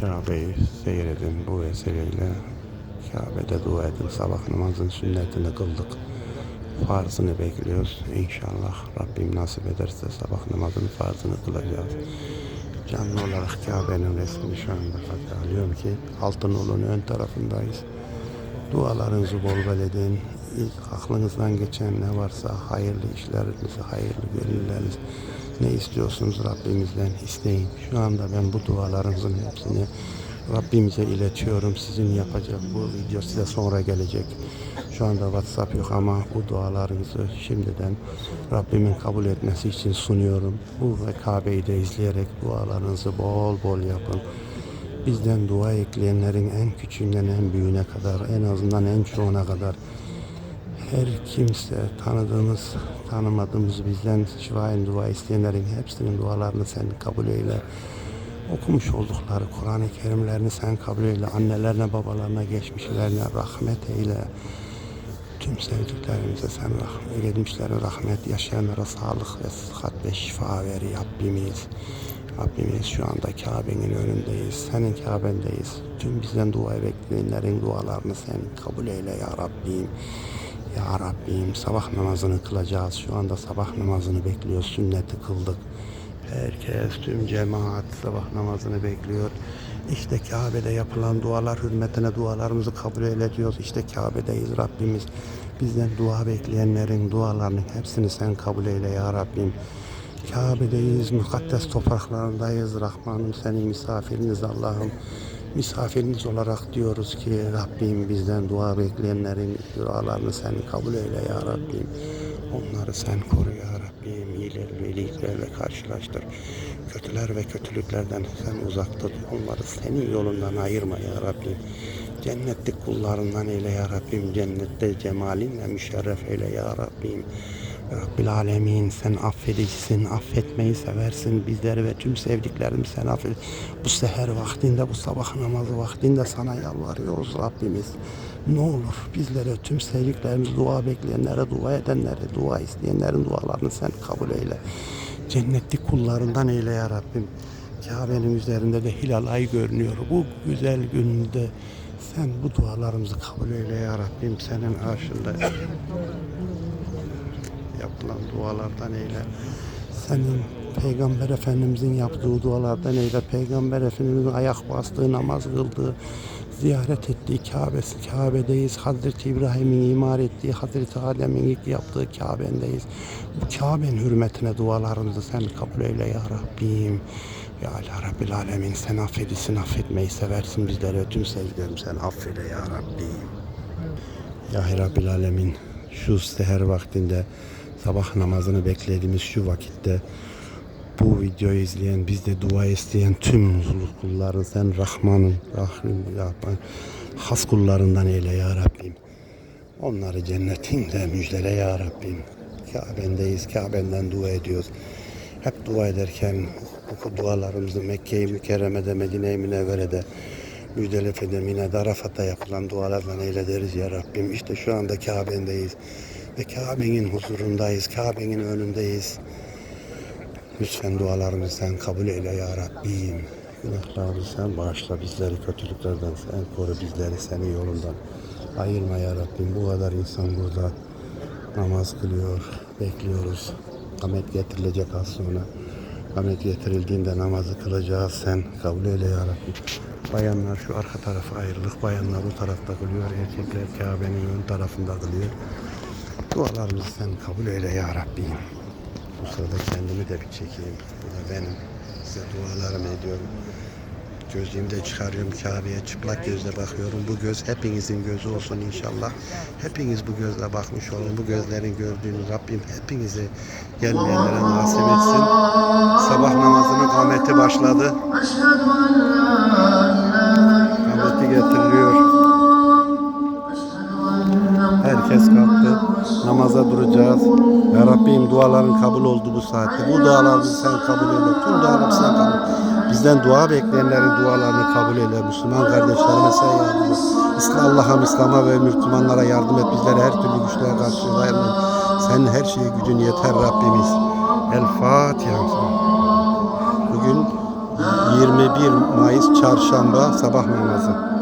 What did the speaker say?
Kabe'yi seyredin bu vesileyle. Kabe'de dua edin. Sabah namazın sünnetini kıldık. Farzını bekliyoruz. İnşallah Rabbim nasip ederse sabah namazının farzını kılacağız. Canlı olarak Kabe'nin resmini şu anda alıyorum ki Altınoluk'un ön tarafındayız. Dualarınızı bol bol edin. Aklınızdan geçen ne varsa hayırlı işlerinizi, hayırlı gönülleriniz ne istiyorsunuz Rabbimizden isteyin. Şu anda ben bu dualarınızın hepsini Rabbimize iletiyorum. Sizin yapacak bu video size sonra gelecek. Şu anda WhatsApp yok ama bu dualarınızı şimdiden Rabbimin kabul etmesi için sunuyorum. Bu ve Kabe'yi de izleyerek dualarınızı bol bol yapın bizden dua ekleyenlerin en küçüğünden en büyüğüne kadar, en azından en çoğuna kadar her kimse tanıdığımız, tanımadığımız bizden şifayen dua isteyenlerin hepsinin dualarını sen kabul eyle. Okumuş oldukları Kur'an-ı Kerimlerini sen kabul eyle. Annelerine, babalarına, geçmişlerine rahmet eyle. Tüm sevdiklerimize sen rahmet, gelmişlere rahmet, yaşayanlara sağlık ve sıhhat ve şifa ver Rabbimiz. Rabbimiz şu anda Kabe'nin önündeyiz. Senin Kabe'ndeyiz. Tüm bizden dua bekleyenlerin dualarını sen kabul eyle ya Rabbim. Ya Rabbim sabah namazını kılacağız. Şu anda sabah namazını bekliyoruz. Sünneti kıldık. Herkes, tüm cemaat sabah namazını bekliyor. İşte Kabe'de yapılan dualar hürmetine dualarımızı kabul eyle diyoruz. İşte Kabe'deyiz Rabbimiz. Bizden dua bekleyenlerin dualarının hepsini sen kabul eyle ya Rabbim. Kabe'deyiz, mukaddes topraklarındayız. Rahmanım senin misafiriniz Allah'ım. Misafiriniz olarak diyoruz ki Rabbim bizden dua bekleyenlerin dualarını sen kabul eyle ya Rabbim. Onları sen koru ya Rabbim. İyiler ve iyiliklerle karşılaştır. Kötüler ve kötülüklerden sen uzak tut. Onları senin yolundan ayırma ya Rabbim. Cennetlik kullarından eyle ya Rabbim. Cennette cemalinle müşerref eyle ya Rabbim. Rabbil Alemin sen affedicisin, affetmeyi seversin. Bizleri ve tüm sevdiklerimizi sen affet. Bu seher vaktinde, bu sabah namazı vaktinde sana yalvarıyoruz Rabbimiz. Ne olur bizlere, tüm sevdiklerimiz, dua bekleyenlere, dua edenlere, dua isteyenlerin dualarını sen kabul eyle. Cennetlik kullarından eyle ya Rabbim. Kabe'nin üzerinde de hilal ay görünüyor. Bu güzel günde sen bu dualarımızı kabul eyle ya Rabbim. Senin arşında yapılan dualardan eyle. Senin Peygamber Efendimizin yaptığı dualardan eyle. Peygamber Efendimizin ayak bastığı, namaz kıldığı, ziyaret ettiği Kabe'si, Kabe'deyiz. Hazreti İbrahim'in imar ettiği, Hazreti Adem'in ilk yaptığı Kabe'ndeyiz. Bu Kabe'nin hürmetine dualarımızı sen kabul eyle ya Rabbim. Ya Allah Rabbil Alemin sen affedisin, affetmeyi seversin bizlere. Tüm sevgilerim sen affeyle ya Rabbim. Ya Rabbil Alemin şu seher vaktinde sabah namazını beklediğimiz şu vakitte bu videoyu izleyen, bizde dua isteyen tüm kulların sen Rahman'ın, Rahim, yapan has kullarından eyle ya Rabbim. Onları cennetinde müjdele ya Rabbim. Kabe'ndeyiz, Kabe'nden dua ediyoruz. Hep dua ederken bu dualarımızı Mekke-i Mükerreme'de, Medine-i Münevvere'de, Müzdelife'de, Mine'de, Arafat'ta yapılan dualardan eyle deriz ya Rabbim. İşte şu anda Kabe'ndeyiz ve Kabe'nin huzurundayız, Kabe'nin önündeyiz. Lütfen dualarımızı sen kabul eyle ya Rabbim. Günahlarımızı sen bağışla bizleri kötülüklerden sen koru bizleri senin yolundan. Ayırma ya Rabbim bu kadar insan burada namaz kılıyor, bekliyoruz. Kamet getirilecek az sonra. Kamet getirildiğinde namazı kılacağız sen kabul eyle ya Rabbim. Bayanlar şu arka tarafa ayrılık, bayanlar bu tarafta kılıyor, erkekler Kabe'nin ön tarafında kılıyor. Dualarımızı sen kabul eyle ya Rabbim. Bu sırada kendimi de bir çekeyim. Bu da benim. Size dualarımı ediyorum. Gözlüğümü de çıkarıyorum Kabe'ye çıplak gözle bakıyorum. Bu göz hepinizin gözü olsun inşallah. Hepiniz bu gözle bakmış olun. Bu gözlerin gördüğünü Rabbim hepinizi gelmeyenlere nasip etsin. Sabah namazının kameti başladı. Kameti getiriliyor. Herkes kalktı. Namaza duracağız. Ya Rabbim duaların kabul oldu bu saatte. Bu dualarımızı sen kabul eyle. Tüm dualarımızı sen kabul Bizden dua bekleyenlerin dualarını kabul eyle. Müslüman kardeşlerime sen yardım et. Allah'ım İslam'a ve Müslümanlara yardım et. Bizlere her türlü güçlere karşı et. Senin her şeye gücün yeter Rabbimiz. El Fatiha. Bugün 21 Mayıs Çarşamba sabah namazı.